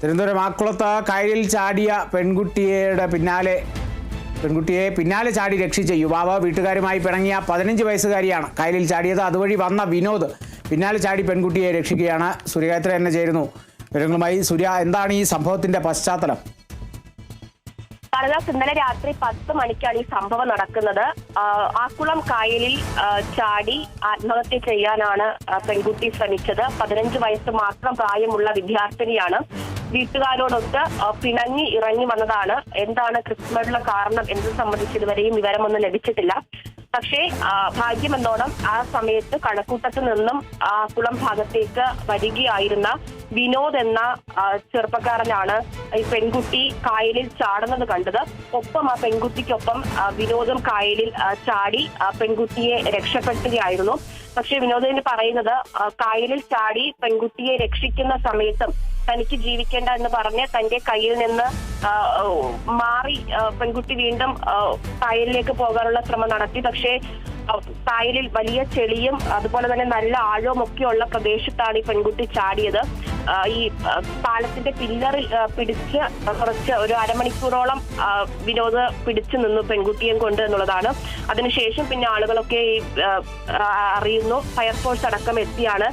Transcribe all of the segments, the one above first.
തിരുവനന്തപുരം ആക്കുളത്ത് കയറിൽ ചാടിയ പെൺകുട്ടിയുടെ പിന്നാലെ പെൺകുട്ടിയെ പിന്നാലെ ചാടി രക്ഷിച്ച യുവാവ് വീട്ടുകാരുമായി പിണങ്ങിയ പതിനഞ്ച് വയസ്സുകാരിയാണ് കയലിൽ ചാടിയത്. അതുവഴി വന്ന വിനോദ് പിന്നാലെ ചാടി പെൺകുട്ടിയെ രക്ഷിക്കുകയാണ്. സൂര്യഗായത്രി എന്നെ ചേരുന്നു വിവരങ്ങളുമായി. സൂര്യ എന്താണ് ഈ സംഭവത്തിന്റെ പശ്ചാത്തലം? കാളിദാസ് ഇന്നലെ രാത്രി പത്ത് മണിക്കാണ് ഈ സംഭവം നടക്കുന്നത്. ആക്കുളം കായലിൽ ചാടി ആത്മഹത്യ ചെയ്യാനാണ് പെൺകുട്ടി ശ്രമിച്ചത്. പതിനഞ്ച് വയസ്സ് മാത്രം പ്രായമുള്ള വിദ്യാർത്ഥിനിയാണ്. വീട്ടുകാരോടൊത്ത് പിണങ്ങി ഇറങ്ങി വന്നതാണ്. എന്താണ് കൃത്യമായിട്ടുള്ള കാരണം എന്നത് സംബന്ധിച്ച് ഇതുവരെയും വിവരമൊന്നും ലഭിച്ചിട്ടില്ല. പക്ഷേ ഭാഗ്യം ഭാഗ്യമെന്നോണം ആ സമയത്ത് കണക്കൂട്ടത്ത് നിന്നും ആ കുളം ഭാഗത്തേക്ക് വരികയായിരുന്ന വിനോദ് എന്ന ചെറുപ്പക്കാരനാണ് ഈ പെൺകുട്ടി കായലിൽ ചാടുന്നത് കണ്ടത്. ഒപ്പം ആ പെൺകുട്ടിക്കൊപ്പം വിനോദം കായലിൽ ചാടി ആ പെൺകുട്ടിയെ രക്ഷപ്പെടുത്തുകയായിരുന്നു. പക്ഷേ വിനോദിന് പറയുന്നത് കായലിൽ ചാടി പെൺകുട്ടിയെ രക്ഷിക്കുന്ന സമയത്തും തനിക്ക് ജീവിക്കേണ്ട എന്ന് പറഞ്ഞ് തന്റെ കയ്യിൽ നിന്ന് മാറി പെൺകുട്ടി വീണ്ടും കായലിലേക്ക് പോകാനുള്ള ശ്രമം നടത്തി. പക്ഷേ കായലിൽ വലിയ ചെളിയും അതുപോലെ തന്നെ നല്ല ആഴവും ഉള്ള പ്രദേശത്താണ് ഈ പെൺകുട്ടി ചാടിയത്. ഈ പാലത്തിന്റെ പില്ലറിൽ പിടിച്ച് കുറച്ച് ഒരു അരമണിക്കൂറോളം വിനോദ പിടിച്ചു നിന്നു പെൺകുട്ടിയും കൊണ്ട് എന്നുള്ളതാണ്. അതിനുശേഷം പിന്നെ ആളുകളൊക്കെ ഈ അറിയുന്നു. ഫയർഫോഴ്സ് അടക്കം എത്തിയാണ്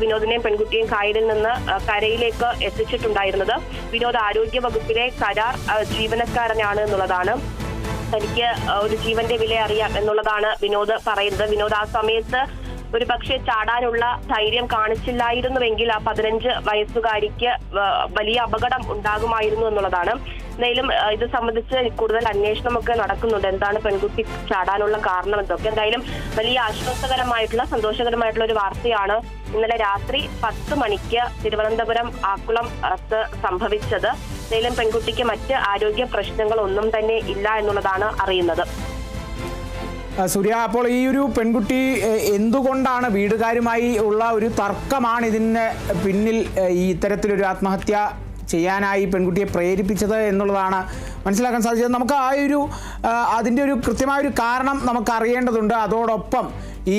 വിനോദിനെയും പെൺകുട്ടിയെയും കായലിൽ നിന്ന് കരയിലേക്ക് എത്തിച്ചിട്ടുണ്ടായിരുന്നത്. വിനോദ് ആരോഗ്യ വകുപ്പിലെ കരാർ ജീവനക്കാരനാണ് എന്നുള്ളതാണ്. തനിക്ക് ഒരു ജീവന്റെ വില അറിയാം എന്നുള്ളതാണ് വിനോദ് പറയുന്നത്. വിനോദ് ആ സമയത്ത് ഒരു പക്ഷേ ചാടാനുള്ള ധൈര്യം കാണിച്ചില്ലായിരുന്നുവെങ്കിൽ ആ പതിനഞ്ച് വയസ്സുകാരിക്ക് വലിയ അപകടം ഉണ്ടാകുമായിരുന്നു എന്നുള്ളതാണ്. എന്തായാലും ഇത് സംബന്ധിച്ച് കൂടുതൽ അന്വേഷണമൊക്കെ നടക്കുന്നുണ്ട്. എന്താണ് പെൺകുട്ടി ചാടാനുള്ള കാരണം എന്തൊക്കെ എന്തായാലും വലിയ ആശ്വാസകരമായിട്ടുള്ള സന്തോഷകരമായിട്ടുള്ള ഒരു വാർത്തയാണ് ഇന്നലെ രാത്രി പത്ത് മണിക്ക് തിരുവനന്തപുരം ആക്കുളം സംഭവിച്ചത്. എന്തായാലും പെൺകുട്ടിക്ക് മറ്റ് ആരോഗ്യ പ്രശ്നങ്ങളൊന്നും തന്നെ ഇല്ല എന്നുള്ളതാണ് അറിയുന്നത്. സൂര്യ അപ്പോൾ ഈ ഒരു പെൺകുട്ടി എന്തുകൊണ്ടാണ് വീടുകാരുമായി ഉള്ള ഒരു തർക്കമാണ് ഇതിന് പിന്നിൽ ഈ ഇത്തരത്തിലൊരു ആത്മഹത്യ ചെയ്യാനായി പെൺകുട്ടിയെ പ്രേരിപ്പിച്ചത് എന്നുള്ളതാണ് മനസ്സിലാക്കാൻ സാധിച്ചത്. നമുക്ക് ആ ഒരു അതിന്റെ ഒരു കൃത്യമായ ഒരു കാരണം നമുക്ക് അറിയേണ്ടതുണ്ട്. അതോടൊപ്പം ഈ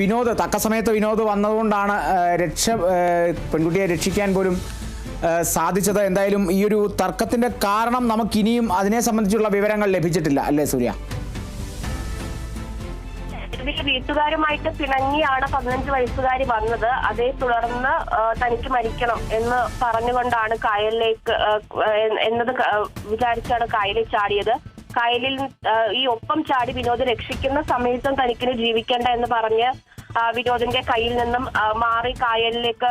വിനോദ് തക്ക സമയത്ത് വിനോദ് വന്നതുകൊണ്ടാണ് രക്ഷ പെൺകുട്ടിയെ രക്ഷിക്കാൻ പോലും സാധിച്ചത്. എന്തായാലും ഈ ഒരു തർക്കത്തിന്റെ കാരണം നമുക്കിനിയും അതിനെ സംബന്ധിച്ചുള്ള വിവരങ്ങൾ ലഭിച്ചിട്ടില്ല. അല്ലേ സൂര്യ? വീട്ടുകാരുമായിട്ട് പിണങ്ങിയാണ് പതിനഞ്ച് വയസ്സുകാരി വന്നത്. അതേ തുടർന്ന് തനിക്ക് മരിക്കണം എന്ന് പറഞ്ഞുകൊണ്ടാണ് കായലിലേക്ക് എന്നത് വിചാരിച്ചാണ് കായലിൽ ചാടിയത്. കായലിൽ ഈ ഒപ്പം ചാടി വിനോദ് രക്ഷിക്കുന്ന സമയത്തും തനിക്കിന് ജീവിക്കേണ്ട എന്ന് പറഞ്ഞ് വിനോദിന്റെ കയ്യിൽ നിന്നും മാറി കായലിലേക്ക്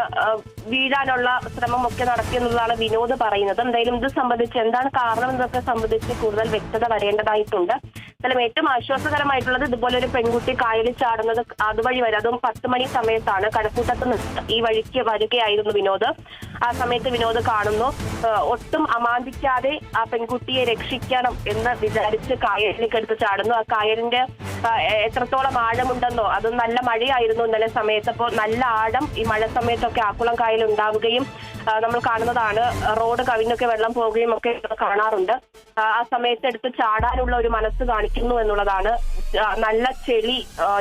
വീഴാനുള്ള ശ്രമമൊക്കെ നടത്തിയെന്നുള്ളതാണ് വിനോദ് പറയുന്നത്. എന്തായാലും ഇത് സംബന്ധിച്ച് എന്താണ് കാരണം എന്നൊക്കെ സംബന്ധിച്ച് കൂടുതൽ വ്യക്തത വരേണ്ടതായിട്ടുണ്ട്. എന്തായാലും ഏറ്റവും ആശ്വാസകരമായിട്ടുള്ളത് ഇതുപോലെ ഒരു പെൺകുട്ടി കായലിൽ ചാടുന്നത് അതുവഴി വരെ അതും പത്ത് മണി സമയത്താണ്. കടക്കൂട്ടത്ത് നിന്ന് ഈ വഴിക്ക് വരികയായിരുന്നു വിനോദ്. ആ സമയത്ത് വിനോദ് കാണുന്നു ഒട്ടും അമാന്തിക്കാതെ ആ പെൺകുട്ടിയെ രക്ഷിക്കണം എന്ന് വിചാരിച്ച് കായലിലേക്ക് എടുത്ത് ചാടുന്നു. ആ കായലിന്റെ എത്രത്തോളം ആഴമുണ്ടെന്നോ അത് നല്ല മഴയായിരുന്നു ഇന്നലെ സമയത്ത്. അപ്പോൾ നല്ല ആഴം ഈ മഴ സമയത്തൊക്കെ ആക്കുളം കായൽ ഉണ്ടാവുകയും നമ്മൾ കാണുന്നതാണ് റോഡ് കവിഞ്ഞൊക്കെ വെള്ളം പോവുകയും ഒക്കെ കാണാറുണ്ട്. ആ, സമയത്ത് എടുത്ത് ചാടാനുള്ള ഒരു മനസ്സ് കാണിക്കുന്നു എന്നുള്ളതാണ് നല്ല ചെളി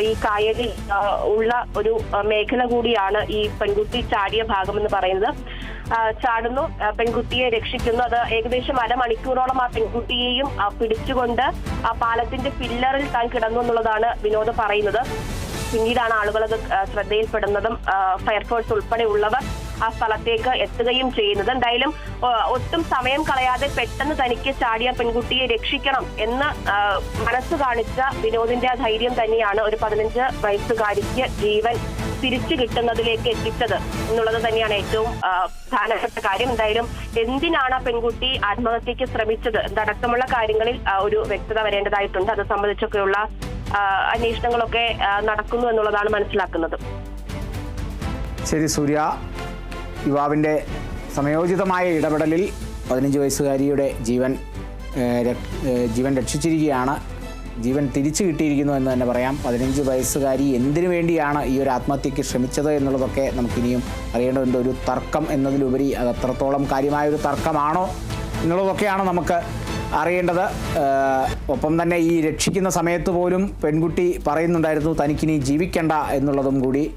ഈ കായലിൽ ഉള്ള ഒരു മേഖല കൂടിയാണ് ഈ പെൺകുട്ടി ചാടിയ ഭാഗം എന്ന് പറയുന്നത്. ചാടുന്നു. പെൺകുട്ടിയെ രക്ഷിക്കുന്നു. അത് ഏകദേശം അരമണിക്കൂറോളം ആ പെൺകുട്ടിയെയും പിടിച്ചുകൊണ്ട് ആ പാലത്തിന്റെ പില്ലറിൽ താൻ കിടന്നു എന്നുള്ളതാണ് വിനോദ് പറയുന്നത്. പിന്നീടാണ് ആളുകൾ അത് ശ്രദ്ധയിൽപ്പെടുന്നതും ഫയർഫോഴ്സ് ഉൾപ്പെടെ ഉള്ളവർ ആ സ്ഥലത്തേക്ക് എത്തുകയും ചെയ്യുന്നത്. എന്തായാലും ഒട്ടും സമയം കളയാതെ പെട്ടെന്ന് തനിക്ക് ചാടിയ പെൺകുട്ടിയെ രക്ഷിക്കണം എന്ന് മനസ്സ് കാണിച്ച വിനോദിന്റെ ആ ധൈര്യം തന്നെയാണ് ഒരു പതിനഞ്ച് വയസ്സുകാരിക്ക് ജീവൻ തിരിച്ചു കിട്ടുന്നതിലേക്ക് എത്തിച്ചത് എന്നുള്ളത് തന്നെയാണ് ഏറ്റവും പ്രധാനപ്പെട്ട കാര്യം. എന്തായാലും എന്തിനാണ് ആ പെൺകുട്ടി ആത്മഹത്യക്ക് ശ്രമിച്ചത്? എന്നടക്കമുള്ള കാര്യങ്ങളിൽ ഒരു വ്യക്തത വരേണ്ടതായിട്ടുണ്ട്. അത് സംബന്ധിച്ചൊക്കെയുള്ള അന്വേഷണങ്ങളൊക്കെ നടക്കുന്നു എന്നുള്ളതാണ് മനസ്സിലാക്കുന്നത്. ശരി സൂര്യ. യുവാവിന്റെ സമയോചിതമായ ഇടപെടലിൽ പതിനഞ്ച് വയസ്സുകാരിയുടെ ജീവൻ ജീവൻ രക്ഷിച്ചിരിക്കുകയാണ്. ജീവൻ തിരിച്ചു കിട്ടിയിരിക്കുന്നു എന്ന് തന്നെ പറയാം. പതിനഞ്ച് വയസ്സുകാരി എന്തിനു വേണ്ടിയാണ് ഈ ഒരു ആത്മഹത്യക്ക് ശ്രമിച്ചത് എന്നുള്ളതൊക്കെ നമുക്കിനിയും അറിയേണ്ടതുണ്ട്. ഒരു തർക്കം എന്നതിലുപരി അത് അത്രത്തോളം കാര്യമായ ഒരു തർക്കമാണോ എന്നുള്ളതൊക്കെയാണ് നമുക്ക് അറിയേണ്ടത്. ഒപ്പം തന്നെ ഈ രക്ഷിക്കുന്ന സമയത്ത് പോലും പെൺകുട്ടി പറയുന്നുണ്ടായിരുന്നു തനിക്കിനി ജീവിക്കണ്ട എന്നുള്ളതും കൂടി.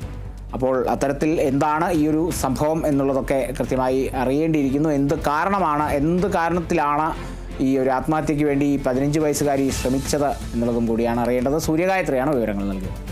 അപ്പോൾ അത്തരത്തിൽ എന്താണ് ഈ ഒരു സംഭവം എന്നുള്ളതൊക്കെ കൃത്യമായി അറിയേണ്ടിയിരിക്കുന്നു. എന്ത് കാരണമാണ് എന്ത് കാരണത്തിലാണ് ഈ ഒരു ആത്മഹത്യയ്ക്ക് വേണ്ടി ഈ പതിനഞ്ച് വയസ്സുകാരി ശ്രമിച്ചത് എന്നുള്ളതും കൂടിയാണ് അറിയേണ്ടത്. സൂര്യഗായത്രിയാണ് വിവരങ്ങൾ നൽകിയത്